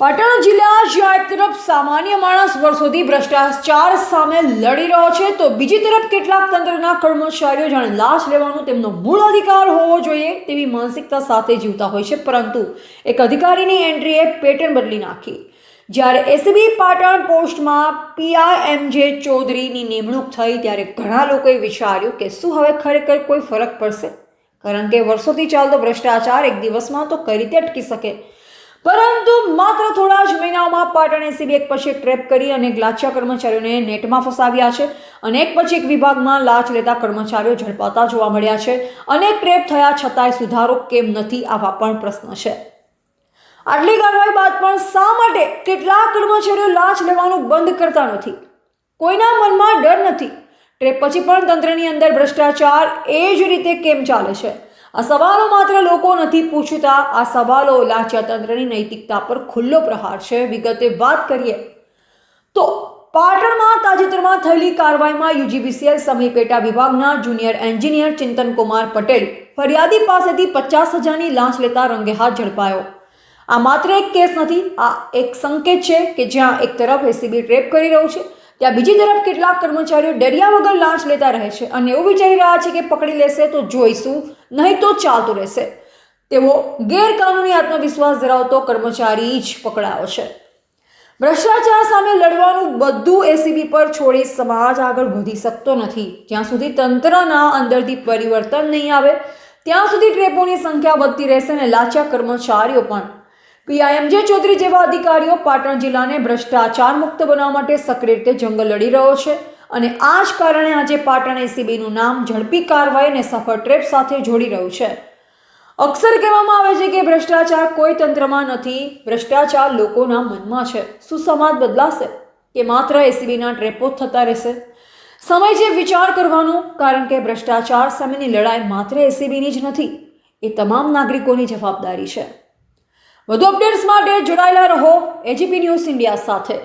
પાટણ જિલ્લા જ્યાં એક તરફ સામાન્ય માણસ વર્ષોથી ભ્રષ્ટાચાર સામે લડી રહ્યો છે. તો બીજી તરફ કેટલાક તંત્રના કર્મચારીઓ જાણે લાશ લેવાનો તેમનો મૂળ અધિકાર હોવો જોઈએ તેવી માનસિકતા સાથે જીવતા હોય છે. પરંતુ એક અધિકારીની એન્ટ્રીએ પેટર્ન બદલી નાખી. જ્યારે એસીબી પાટણ પોસ્ટમાં પીઆઈએમજે ચૌધરીની નિમણૂક થઈ, ત્યારે ઘણા લોકોએ વિચાર્યું કે શું હવે ખરેખર કોઈ ફરક પડશે? કારણ કે વર્ષોથી ચાલતો ભ્રષ્ટાચાર એક દિવસમાં તો કઈ રીતે અટકી શકે? પરંતુ માત્ર થોડા જ મહિનાઓમાં પાટણ એસીબી એક પછી એક ટ્રેપ કરી અને લાચા કર્મચારીઓને નેટમાં ફસાવ્યા છે. અને એક પછી એક વિભાગમાં લાચ લેતા કર્મચારીઓ ઝડપાતા જોવા મળ્યા છે. અનેક ટ્રેપ થયા છતાંય સુધારો કેમ નથી આવા પણ પ્રશ્ન છે. આટલી કાર્યવાહી બાદ પણ શા માટે કેટલાક કર્મચારીઓ લાચ લેવાનું બંધ કરતા નથી? કોઈના મનમાં ડર નથી. ટ્રેપ પછી પણ તંત્રની અંદર ભ્રષ્ટાચાર એ જ રીતે કેમ ચાલે છે? આ સવાલો માત્ર લોકો નથી પૂછતા. આ સવાલો લાંચા તંત્રની નૈતિકતા પર ખુલ્લો પ્રહાર છે. વિગતે વાત કરીએ તો પાટણમાં તાજેતરમાં થયેલી કાર્યવાહીમાં યુજીબીસીએલ સમીપેટા વિભાગના જુનિયર એન્જિનિયર ચિંતન કુમાર પટેલ ફરિયાદી પાસેથી પચાસ હજારની લાંચ લેતા રંગે હાથ ઝડપાયો. આ માત્ર એક કેસ નથી, આ એક સંકેત છે કે જ્યાં એક તરફ એસીબી ટ્રેપ કરી રહ્યું છે. ત્યાં બીજી તરફ કેટલાક કર્મચારીઓ ડર્યા વગર લાંચ લેતા રહે છે અને એવું વિચારી રહ્યા છે કે પકડી લેશે તો જોઈશું, નહીં તો ચાલતું રહેશે. તેવો ગેરકાનૂની આત્મવિશ્વાસ ધરાવતો કર્મચારી જ પકડાયો છે. ભ્રષ્ટાચાર સામે લડવાનું બધું એસીબી પર છોડી સમાજ આગળ વધી શકતો નથી. જ્યાં સુધી તંત્રના અંદરથી પરિવર્તન નહીં આવે, ત્યાં સુધી ટ્રેપોની સંખ્યા વધતી રહેશે અને લાચા કર્મચારીઓ પણ પીઆઈએમજે ચૌધરી જેવા અધિકારીઓ પાટણ જિલ્લાને ભ્રષ્ટાચાર મુક્ત બનાવવા માટે સક્રિય રીતે જંગલ લડી રહ્યો છે અને આ જ કારણે આજે પાટણ એસીબીનું નામ ઝડપી કાર્યવાહી અને સફળ ટ્રેપ સાથે જોડી રહ્યું છે. અક્ષર કહેવામાં આવે છે કે ભ્રષ્ટાચાર કોઈ તંત્રમાં નથી, ભ્રષ્ટાચાર લોકોના મનમાં છે. શું સમાજ બદલાશે? કે માત્ર એસીબીના ટ્રેપો જ થતા રહેશે? સમય છે વિચાર કરવાનો, કારણ કે ભ્રષ્ટાચાર સામેની લડાઈ માત્ર એસીબીની જ નથી, એ તમામ નાગરિકોની જવાબદારી છે. વધુ અપડેટ્સ માટે જોડાયેલા રહો એજીપી ન્યૂઝ ઇન્ડિયા સાથે.